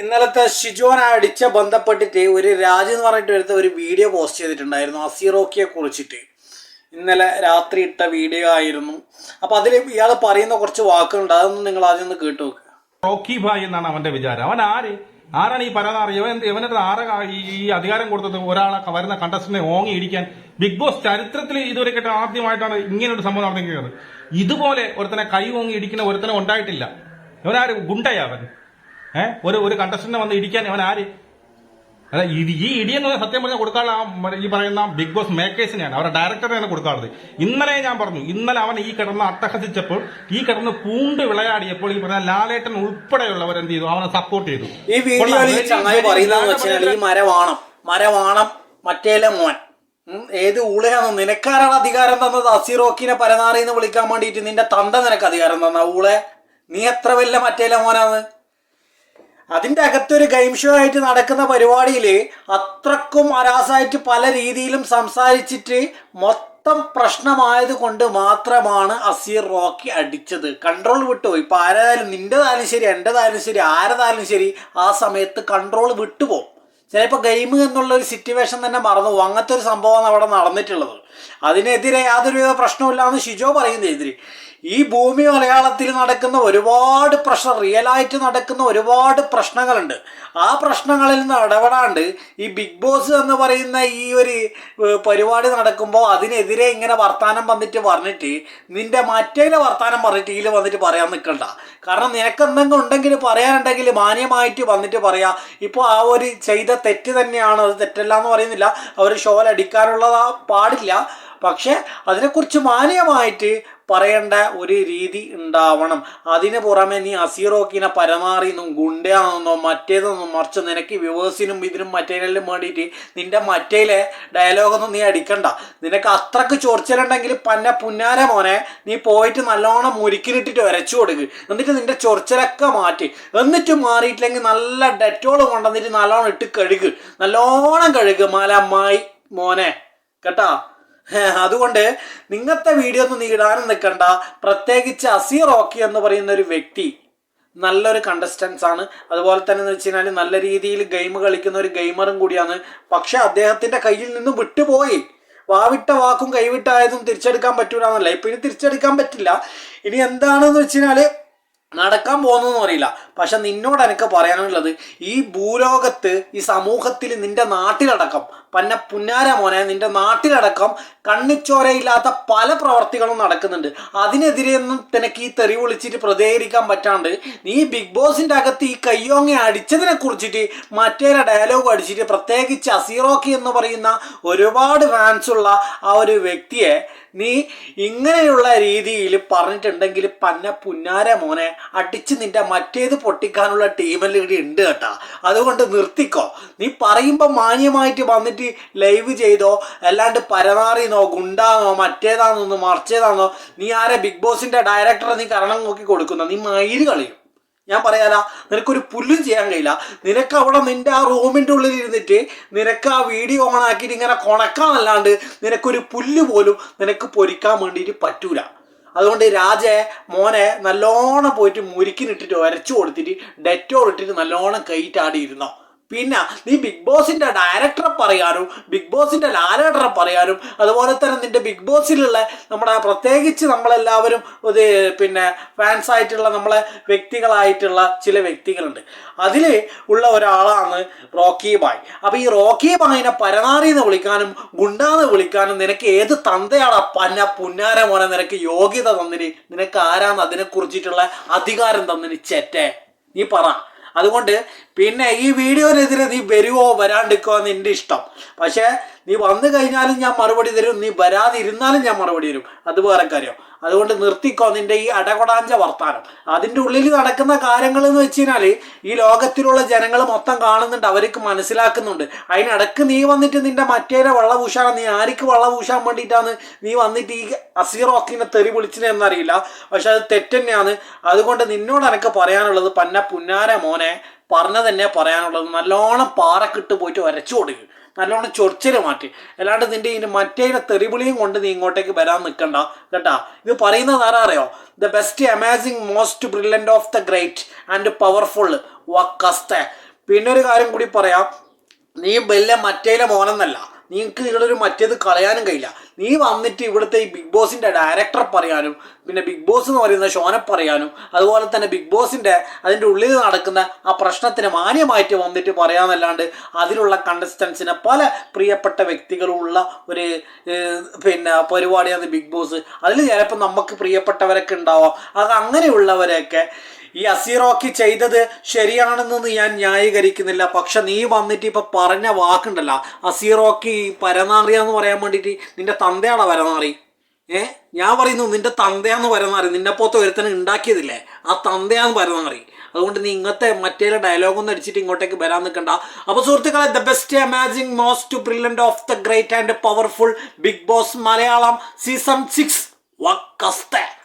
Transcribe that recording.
ഇന്നലത്തെ ഷിജോൻ അടിച്ച ബന്ധപ്പെട്ടിട്ട് ഒരു രാജു എന്ന് പറഞ്ഞിട്ട് വരുത്ത ഒരു വീഡിയോ പോസ്റ്റ് ചെയ്തിട്ടുണ്ടായിരുന്നു അസീറോക്കിയെ കുറിച്ചിട്ട്. ഇന്നലെ രാത്രി ഇട്ട വീഡിയോ ആയിരുന്നു. അപ്പൊ അതിൽ ഇയാൾ പറയുന്ന കുറച്ച് വാക്കുകളുണ്ട് അതൊന്നും നിങ്ങൾ ആദ്യം ഒന്ന് കേട്ടു റോക്കി ഭായ് എന്നാണ് അവന്റെ വിചാരം. അവൻ ആര്? ആരാണ് ഈ പരനാറി ഇവൻ ഇവനത് ആരെ ഈ- അധികാരം കൊടുത്തത്? ഒരാളെ വരുന്ന കണ്ടസ്റ്റന്റിനെ ഓങ്ങി ഇടിക്കാൻ. ബിഗ് ബോസ് ചരിത്രത്തിൽ ഇതുവരെ കേട്ട ആദ്യമായിട്ടാണ് ഇങ്ങനെ ഒരു സംഭവം നടന്നിരിക്കുന്നത്. ഇതുപോലെ ഒരുത്തനെ കൈ ഓങ്ങി ഇടിക്കുന്ന ഒരുത്തനെ ഉണ്ടായിട്ടില്ല. ഇവനാര്? ഗുണ്ടയാ അവൻ. ഏഹ് ഒരു ഒരു കണ്ടസ്റ്റന്റിനെ വന്ന് ഇടിക്കാൻ അവൻ ആര്? അതെ ഇത് ഈ ഇടിയെന്ന് പറഞ്ഞാൽ സത്യം പറഞ്ഞാൽ കൊടുക്കാനുള്ള ഈ പറയുന്ന ബിഗ് ബോസ് മേക്കേഴ്സിനെയാണ് അവരുടെ ഡയറക്ടറിനെയാണ് കൊടുക്കാറുള്ളത്. ഇന്നലെ ഞാൻ പറഞ്ഞു ഇന്നലെ അവൻ ഈ കിടന്ന് അട്ടഹസിച്ചപ്പോൾ ഈ കിടന്ന് പൂണ്ട് വിളയാടിയപ്പോൾ ഈ പറഞ്ഞ ലാലേട്ടൻ ഉൾപ്പെടെയുള്ളവർ എന്ത് ചെയ്തു? അവനെ സപ്പോർട്ട് ചെയ്തു. ഈ വീഡിയോയിൽ പറയുന്നതെന്ന് വെച്ചാൽ ഈ മരവാണം. മരവാണം മറ്റേലെ മോൻ. ഏത് ഊളയാണോ? നിനക്കാരാണ് അധികാരം തന്നത്? അസിറോക്കിനെ പരനാറിന്ന് വിളിക്കാൻ വേണ്ടിയിട്ട് നിന്റെ തന്ത നിനക്ക് അധികാരം തന്ന ഊളെ. നീ എത്ര വല്ല മറ്റേലെ മോനാന്ന് അതിന്റെ അകത്തൊരു ഗെയിം ഷോ ആയിട്ട് നടക്കുന്ന പരിപാടിയിൽ അത്രക്കും അരാസായിട്ട് പല രീതിയിലും സംസാരിച്ചിട്ട് മൊത്തം പ്രശ്നമായത് കൊണ്ട് മാത്രമാണ് അസീർ റോക്കി അടിച്ചത്. കൺട്രോൾ വിട്ടുപോയി ഇപ്പോൾ ആരായാലും നിന്റെതായാലും ശരി എന്റെതായാലും ശരി ആരതായാലും ശരി ആ സമയത്ത് കൺട്രോൾ വിട്ടുപോകും. ചിലപ്പോൾ ഗെയിം എന്നുള്ള ഒരു സിറ്റുവേഷൻ തന്നെ മറന്നു പോകും. അങ്ങനത്തെ ഒരു സംഭവമാണ് അവിടെ നടന്നിട്ടുള്ളത്. അതിനെതിരെ യാതൊരുവിധ പ്രശ്നമില്ല എന്ന് ഷിജോ പറയുന്നതിനെതിരെ ഈ ഭൂമി മലയാളത്തിൽ നടക്കുന്ന ഒരുപാട് പ്രശ്നം റിയലായിട്ട് നടക്കുന്ന ഒരുപാട് പ്രശ്നങ്ങളുണ്ട്. ആ പ്രശ്നങ്ങളിൽ നിന്ന് ഇടപെടാണ്ട് ഈ ബിഗ് ബോസ് എന്ന് പറയുന്ന ഈ ഒരു പരിപാടി നടക്കുമ്പോൾ അതിനെതിരെ ഇങ്ങനെ വർത്താനം വന്നിട്ട് പറഞ്ഞിട്ട് നിന്റെ മറ്റേതിലെ വർത്താനം പറഞ്ഞിട്ട് ഇതിൽ വന്നിട്ട് പറയാൻ നിൽക്കണ്ട കാരണം നിനക്ക് എന്തെങ്കിലും ഉണ്ടെങ്കിൽ പറയാനുണ്ടെങ്കിൽ മാന്യമായിട്ട് വന്നിട്ട് പറയാം. ഇപ്പോൾ ആ ഒരു ചെയ്ത തെറ്റ് തന്നെയാണ് അത് തെറ്റല്ല എന്ന് പറയുന്നില്ല അവർ ഷോൽ അടിക്കാനുള്ളതാ പാടില്ല. പക്ഷേ അതിനെക്കുറിച്ച് മാന്യമായിട്ട് പറയേണ്ട ഒരു രീതി ഉണ്ടാവണം. അതിന് പുറമെ നീ അസീറോക്കിനെ പരമാറിന്നും ഗുണ്ടയാണെന്നോ മറ്റേതൊന്നും മറിച്ച് നിനക്ക് വ്യൂവേഴ്സിനും ഇതിനും മറ്റേതിനും വേണ്ടിയിട്ട് നിന്റെ മറ്റേലെ ഡയലോഗൊന്നും നീ അടിക്കണ്ട. നിനക്ക് അത്രയ്ക്ക് ചൊറിച്ചിലുണ്ടെങ്കിൽ പന്ന പുന്നാര മോനെ നീ പോയിട്ട് നല്ലോണം മുരുക്കിലിട്ടിട്ട് വരച്ചു കൊടുക്ക്. എന്നിട്ട് നിന്റെ ചൊറിച്ചിലൊക്കെ മാറ്റി. എന്നിട്ട് മാറിയിട്ടില്ലെങ്കിൽ നല്ല ഡെറ്റോൾ കൊണ്ടുവന്നിട്ട് നല്ലോണം ഇട്ട് കഴുകു. നല്ലോണം കഴുകു മലമ്മായി മോനെ. കേട്ടാ? അതുകൊണ്ട് നിങ്ങത്തെ വീഡിയോ ഒന്നും നീടാനും നിൽക്കണ്ട പ്രത്യേകിച്ച് അസീർ ഓക്കി എന്ന് പറയുന്ന ഒരു വ്യക്തി നല്ലൊരു കണ്ടസ്റ്റൻസ് ആണ്. അതുപോലെ തന്നെ എന്ന് വെച്ച് കഴിഞ്ഞാൽ നല്ല രീതിയിൽ ഗെയിം കളിക്കുന്ന ഒരു ഗെയിമറും കൂടിയാണ്. പക്ഷെ അദ്ദേഹത്തിന്റെ കയ്യിൽ നിന്നും വിട്ടുപോയി. വാവിട്ട വാക്കും കൈവിട്ടായതും തിരിച്ചെടുക്കാൻ പറ്റൂലെന്നല്ല. ഇപ്പൊ ഇനി തിരിച്ചെടുക്കാൻ പറ്റില്ല. ഇനി എന്താണെന്ന് വെച്ച് കഴിഞ്ഞാൽ നടക്കാൻ പോകുന്നതെന്ന് അറിയില്ല. പക്ഷെ നിന്നോട് എനിക്ക് പറയാനുള്ളത് ഈ ഭൂലോകത്ത് ഈ സമൂഹത്തിൽ നിന്റെ നാട്ടിലടക്കം പന്ന പുന്നാര മോനെ നിന്റെ നാട്ടിലടക്കം കണ്ണിച്ചോരയില്ലാത്ത പല പ്രവർത്തികളും നടക്കുന്നുണ്ട്. അതിനെതിരെ അതിനെതിരെയൊന്നും നിനക്ക് ഈ തെറി വിളിച്ചിട്ട് പ്രതികരിക്കാൻ പറ്റാണ്ട് നീ ബിഗ് ബോസിന്റെ അകത്ത് ഈ കയ്യോങ്ങ അടിച്ചതിനെ കുറിച്ചിട്ട് മറ്റേ ഡയലോഗ് അടിച്ചിട്ട് പ്രത്യേകിച്ച് അസീറോക്കി എന്ന് പറയുന്ന ഒരുപാട് ഫാൻസ് ഉള്ള ആ ഒരു വ്യക്തിയെ നീ ഇങ്ങനെയുള്ള രീതിയിൽ പറഞ്ഞിട്ടുണ്ടെങ്കിൽ പന്ന പുന്നാര മോനെ അടിച്ച് നിന്റെ മറ്റേത് പൊട്ടിക്കാനുള്ള ടീമിൽ ഇവിടെ ഉണ്ട് കേട്ടാ. അതുകൊണ്ട് നിർത്തിക്കോ. നീ പറയുമ്പോൾ മാന്യമായിട്ട് വന്നിട്ട് ലൈവ് ചെയ്തോ അല്ലാണ്ട് പരനാറിന്നോ ഗുണ്ടാന്നോ മറ്റേതാണെന്നോ മറിച്ചേതാണെന്നോ നീ ആരെ ബിഗ് ബോസിന്റെ ഡയറക്ടറെ നീ കരണം നോക്കി കൊടുക്കുന്ന? നീ മയിൽ കളയും. ഞാൻ പറയാല നിനക്കൊരു പുല്ലും ചെയ്യാൻ കഴിയില്ല. നിനക്ക് അവിടെ നിന്റെ ആ റൂമിന്റെ ഉള്ളിൽ ഇരുന്നിട്ട് നിനക്ക് ആ വീഡിയോ ഓൺ ആക്കിയിട്ട് ഇങ്ങനെ കൊണക്കാന്നല്ലാണ്ട് നിനക്കൊരു പുല്ല് പോലും നിനക്ക് പൊരിക്കാൻ വേണ്ടിയിട്ട് പറ്റൂല. അതുകൊണ്ട് രാജെ മോനെ നല്ലോണം പോയിട്ട് മുരിക്കിനിട്ടിട്ട് ഒരച്ചു കൊടുത്തിട്ട് ഡെറ്റോൾ ഇട്ടിട്ട് നല്ലോണം കൈറ്റാടി ഇരുന്നോ പിന്നെ നീ ബിഗ് ബോസിന്റെ ഡയറക്ടറെ പറയാനും ബിഗ് ബോസിന്റെ ലാലേട്ടറെ പറയാനും അതുപോലെ തന്നെ നിന്റെ ബിഗ് ബോസിലുള്ള നമ്മുടെ പ്രത്യേകിച്ച് നമ്മളെല്ലാവരും ഇത് പിന്നെ ഫാൻസ് ആയിട്ടുള്ള നമ്മളെ വ്യക്തികളായിട്ടുള്ള ചില വ്യക്തികളുണ്ട്. അതിൽ ഉള്ള ഒരാളാണ് റോക്കി ബായ്. അപ്പോൾ ഈ റോക്കി ബായിനെ പരനാറിന്ന് വിളിക്കാനും ഗുണ്ടാന്ന് വിളിക്കാനും നിനക്ക് ഏത് തന്തയാടാ പന്ന പുന്നാര മോനെ നിനക്ക് യോഗ്യത തന്നിന്? നിനക്ക് ആരാന്ന് അതിനെക്കുറിച്ചിട്ടുള്ള അധികാരം തന്നിന് ചെറ്റേ? നീ പറ. അതുകൊണ്ട് പിന്നെ ഈ വീഡിയോനെതിരെ നീ വരുവോ വരാണ്ടിക്കോ എന്റെ ഇഷ്ടം. പക്ഷേ നീ വന്നു കഴിഞ്ഞാലും ഞാൻ മറുപടി തരും നീ വരാതിരുന്നാലും ഞാൻ മറുപടി തരും. അത് വേറെ കാര്യം. അതുകൊണ്ട് നിർത്തിക്കോ നിന്റെ ഈ അടകൊടാഞ്ച വർത്താനം. അതിന്റെ ഉള്ളിൽ നടക്കുന്ന കാര്യങ്ങൾ എന്ന് വെച്ച് കഴിഞ്ഞാൽ ഈ ലോകത്തിലുള്ള ജനങ്ങൾ മൊത്തം കാണുന്നുണ്ട് അവർക്ക് മനസ്സിലാക്കുന്നുണ്ട്. അതിനിടക്ക് നീ വന്നിട്ട് നിന്റെ മറ്റേരെ വെള്ള പൂശാൻ നീ ആർക്ക് വെള്ള പൂശാൻ വേണ്ടിയിട്ടാണ് നീ വന്നിട്ട് ഈ അസീറോക്കിനെ തെറി വിളിച്ചതെന്നറിയില്ല പക്ഷെ അത് തെറ്റന്നെയാണ്. അതുകൊണ്ട് നിന്നോട് എനിക്ക് പറയാനുള്ളത് പന്ന പുന്നാര മോനെ പറഞ്ഞ തന്നെ പറയാനുള്ളത് നല്ലോണം പാറക്കിട്ട് പോയിട്ട് വരച്ചു കൊടുക്കുക നല്ലോണം ചൊറിച്ചിൽ മാറ്റി. അല്ലാണ്ട് നിന്റെ ഇതിന് മറ്റേ തെറിവിളിയും കൊണ്ട് നീ ഇങ്ങോട്ടേക്ക് വരാൻ നിൽക്കണ്ട കേട്ടാ? ഇത് പറയുന്നത് ആരാ അറിയോ? The best amazing most brilliant of the great and powerful വക്കസ്ത പിന്നെ ഒരു കാര്യം കൂടി പറയാം. നീ വലിയ മറ്റേലെ മോനെന്നല്ല. നിനക്ക് നിങ്ങളൊരു മറ്റേത് കളയാനും കഴിയില്ല. നീ വന്നിട്ട് ഇവിടുത്തെ ഈ ബിഗ് ബോസിന്റെ ഡയറക്ടർ പറയാനും പിന്നെ ബിഗ് ബോസ് എന്ന് പറയുന്ന ഷോനെ പറയാനും അതുപോലെ തന്നെ ബിഗ് ബോസിന്റെ അതിന്റെ ഉള്ളിൽ നടക്കുന്ന ആ പ്രശ്നത്തിന് മാന്യമായിട്ട് വന്നിട്ട് പറയാമെന്നല്ലാണ്ട് അതിലുള്ള കണ്ടസ്റ്റൻസിനെ പല പ്രിയപ്പെട്ട വ്യക്തികളുള്ള ഒരു പിന്നെ പരിപാടിയാണ് ബിഗ് ബോസ് അതിൽ ചിലപ്പോൾ നമുക്ക് പ്രിയപ്പെട്ടവരൊക്കെ ഉണ്ടാവാം. അത് അങ്ങനെയുള്ളവരെയൊക്കെ ഈ അസീറോക്കി ചെയ്തത് ശരിയാണെന്നൊന്നും ഞാൻ ന്യായീകരിക്കുന്നില്ല. പക്ഷെ നീ വന്നിട്ട് ഇപ്പൊ പറഞ്ഞ വാക്കുണ്ടല്ലോ അസീറോക്കി എന്ന് പറയാൻ വേണ്ടിയിട്ട് നിന്റെ തന്തയാണോ പരനാറി ഏ? ഞാൻ പറയുന്നു നിന്റെ തന്തയാന്ന് പരനാറി നിന്നെ പോലത്തെ ഒരുത്തനെ ഉണ്ടാക്കിയതില്ലേ? ആ തന്തയാന്ന് പരനാറി അതുകൊണ്ട് നീ ഇങ്ങനത്തെ മറ്റേ ഡയലോഗൊന്നും അടിച്ചിട്ട് ഇങ്ങോട്ടേക്ക് വരാൻ നിൽക്കണ്ട. അപ്പോൾ സുഹൃത്തുക്കളെ the best amazing most brilliant of the great and powerful Bigg Boss Malayalam season six വക്കസ്തേ.